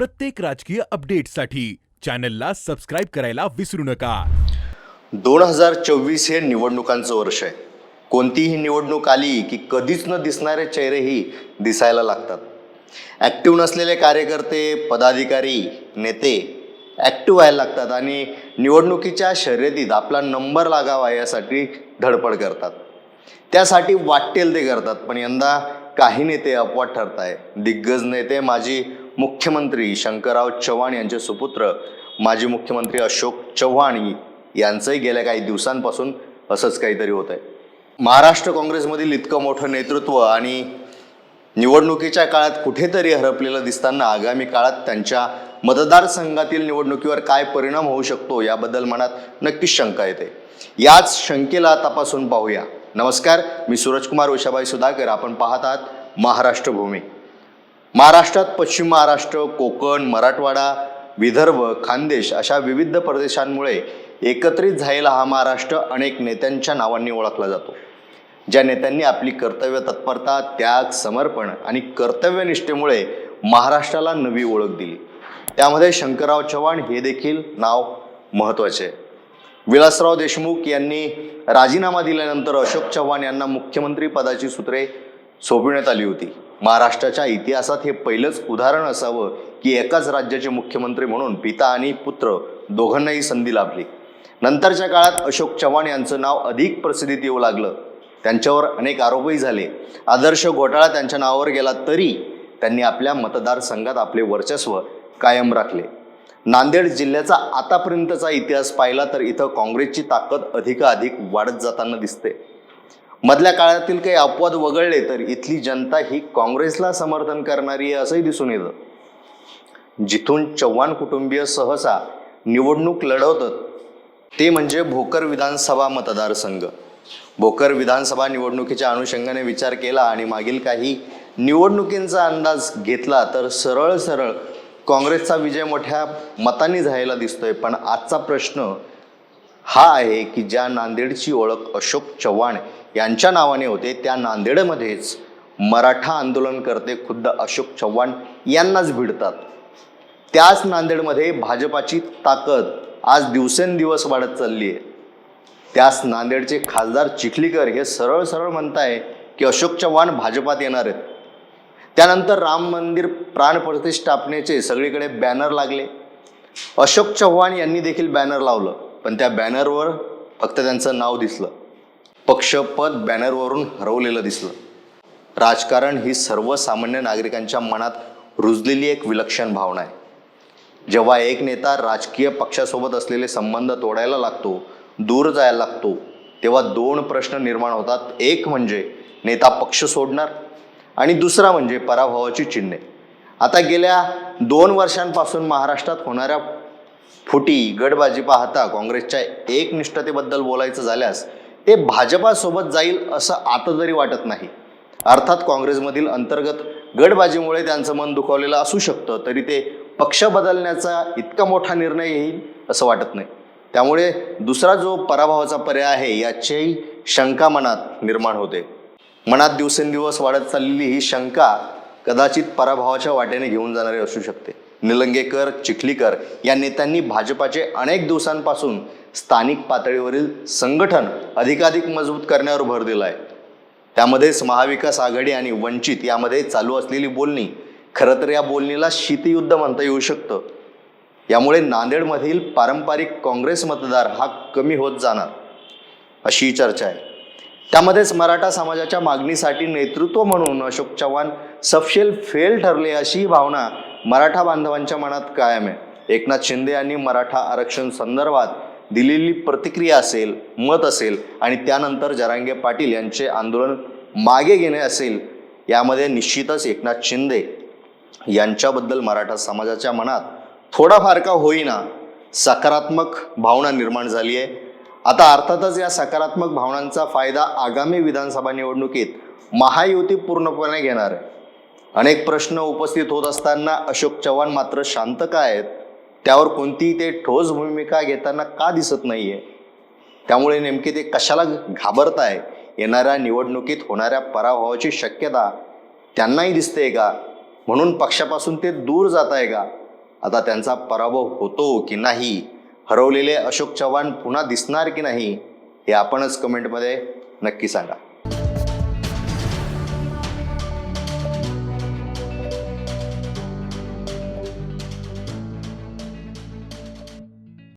प्रत्येक राजकीय अपडेटसाठी चॅनलला सबस्क्राईब करायला विसरू नका. दोन हजार चोवीस हे निवडणुकांचं वर्ष आहे. कोणतीही निवडणूक आली की कधीच न दिसणारे चेहरेही दिसायला लागतात. ॲक्टिव्ह नसलेले कार्यकर्ते पदाधिकारी नेते ॲक्टिव्ह व्हायला लागतात आणि निवडणुकीच्या शर्यतीत आपला नंबर लागावा यासाठी धडपड करतात. त्यासाठी वाटेल ते करतात पण यंदा काही नेते अपवाद ठरत आहे दिग्गज नेते माजी मुख्यमंत्री शंकरराव चव्हाण यांचे सुपुत्र माजी मुख्यमंत्री अशोक चव्हाण यांचंही गेल्या काही दिवसांपासून असंच काहीतरी होत आहे महाराष्ट्र काँग्रेसमधील इतकं मोठं नेतृत्व आणि निवडणुकीच्या काळात कुठेतरी हरपलेलं दिसताना आगामी काळात त्यांच्या मतदारसंघातील निवडणुकीवर काय परिणाम होऊ शकतो याबद्दल मनात नक्कीच शंका येते. याच शंकेला तपासून पाहूया. नमस्कार मी सूरजकुमार उषाबाई सुधाकर. आपण पाहत आहात महाराष्ट्र भूमी. महाराष्ट्रात पश्चिम महाराष्ट्र कोकण मराठवाडा विदर्भ खानदेश अशा विविध प्रदेशांमुळे एकत्रित झालेला हा महाराष्ट्र अनेक नेत्यांच्या नावांनी ओळखला जातो. ज्या नेत्यांनी आपली कर्तव्य तत्परता त्याग समर्पण आणि कर्तव्यनिष्ठेमुळे महाराष्ट्राला नवी ओळख दिली. त्यामध्ये शंकरराव चव्हाण हे देखील नाव महत्त्वाचे. आहे विलासराव देशमुख यांनी राजीनामा दिल्यानंतर अशोक चव्हाण यांना मुख्यमंत्री पदाची सूत्रे सोपविण्यात आली होती. महाराष्ट्राच्या इतिहासात हे पहिलंच उदाहरण असावं की एकाच राज्याचे मुख्यमंत्री म्हणून पिता आणि पुत्र दोघांनाही संधी लाभली. नंतरच्या काळात अशोक चव्हाण यांचं नाव अधिक प्रसिद्धीत येऊ लागलं. त्यांच्यावर अनेक आरोपही झाले. आदर्श घोटाळा त्यांच्या नावावर गेला तरी त्यांनी आपल्या मतदारसंघात आपले वर्चस्व कायम राखले. नांदेड जिल्ह्याचा आतापर्यंतचा इतिहास पाहिला तर इथं काँग्रेसची ताकद अधिकाधिक वाढत जाताना दिसते. मधल्या काळातील काही अपवाद वगळले तर इथली जनता ही काँग्रेसला समर्थन करणारी आहे असंही दिसून येतं. जिथून चव्हाण कुटुंबीय सहसा निवडणूक लढवतात ते म्हणजे भोकर विधानसभा मतदारसंघ. भोकर विधानसभा निवडणुकीच्या अनुषंगाने विचार केला आणि मागील काही निवडणुकींचा अंदाज घेतला तर सरळ सरळ काँग्रेसचा विजय मोठ्या मतांनी झालेला दिसतोय. पण आजचा प्रश्न हा आहे की ज्या नांदेडची ओळख अशोक चव्हाण यांच्या नावाने होते. त्या नांदेडमध्येच मराठा आंदोलनकर्ते खुद्द अशोक चव्हाण यांनाच भिडतात. त्याच नांदेडमध्ये भाजपाची ताकद आज दिवसेंदिवस वाढत चालली आहे. त्याच नांदेडचे खासदार चिखलीकर हे सरळ सरळ म्हणताय की अशोक चव्हाण भाजपात येणार आहेत. त्यानंतर राम मंदिर प्राण प्रतिष्ठापनेचे सगळीकडे बॅनर लागले. अशोक चव्हाण यांनी देखील बॅनर लावलं. पण त्या बॅनरवर फक्त त्यांचं नाव दिसलं. पक्षपद बॅनरवरून हरवलेलं दिसलं. राजकारण ही सर्वसामान्य नागरिकांच्या मनात रुजलेली एक विलक्षण भावना आहे. जेव्हा एक नेता राजकीय पक्षासोबत असलेले संबंध तोडायला लागतो दूर जायला लागतो तेव्हा दोन प्रश्न निर्माण होतात. एक म्हणजे नेता पक्ष सोडणार आणि दुसरा म्हणजे पराभवाची चिन्हे. आता गेल्या दोन वर्षांपासून महाराष्ट्रात होणाऱ्या फुटी गडबाजी पाहता काँग्रेसच्या एकनिष्ठतेबद्दल बोलायचं झाल्यास ते भाजपासोबत जाईल असं आता जरी वाटत नाही. अर्थात काँग्रेसमधील अंतर्गत गडबाजीमुळे त्यांचं मन दुखावलेलं असू शकतं तरी ते पक्ष बदलण्याचा इतका मोठा निर्णय येईल असं वाटत नाही. त्यामुळे दुसरा जो पराभवाचा पर्याय आहे याचीही शंका मनात निर्माण होते. मनात दिवसेंदिवस वाढत चाललेली ही शंका कदाचित पराभवाच्या वाटेने घेऊन जाणारी असू शकते. निलंगेकर चिखलीकर या नेत्यांनी भाजपाचे अनेक दिवसांपासून स्थानिक पातळीवरील संघटन अधिकाधिक मजबूत करण्यावर भर दिला आहे त्यामध्येच महाविकास आघाडी आणि वंचित यामध्ये चालू असलेली बोलणी खरं तर या बोलणीला शीतयुद्ध म्हणता येऊ शकतं. यामुळे नांदेडमधील पारंपरिक काँग्रेस मतदार हा कमी होत जाणार अशी चर्चा आहे. त्यामध्येच मराठा समाजाच्या मागणीसाठी नेतृत्व म्हणून अशोक चव्हाण सपशेल फेल ठरले अशी भावना मराठा बांधवांच्या मनात कायम आहे. एकनाथ शिंदे यांनी मराठा आरक्षण संदर्भात दिलेली प्रतिक्रिया असेल मत असेल आणि त्यानंतर जरांगे पाटील यांचे आंदोलन मागे घेणे असेल यामध्ये निश्चितच एकनाथ शिंदे यांच्याबद्दल मराठा समाजाच्या मनात थोडाफार का होईना सकारात्मक भावना निर्माण झाली आहे. आता अर्थातच या सकारात्मक भावनांचा फायदा आगामी विधानसभा निवडणुकीत महायुती पूर्णपणे घेणार आहे. अनेक प्रश्न उपस्थित होत असताना अशोक चव्हाण मात्र शांत का आहेत? त्यावर कोणतीही ते ठोस भूमिका घेताना का दिसत नाहीये? त्यामुळे नेमके ते कशाला घाबरताय? येणाऱ्या निवडणुकीत होणाऱ्या पराभवाची शक्यता त्यांनाही दिसते का? म्हणून पक्षापासून ते दूर जात आहे का? आता त्यांचा पराभव होतो की नाही? हरवलेले अशोक चव्हाण पुन्हा दिसणार की नाही? हे आपणच कमेंटमध्ये नक्की सांगा.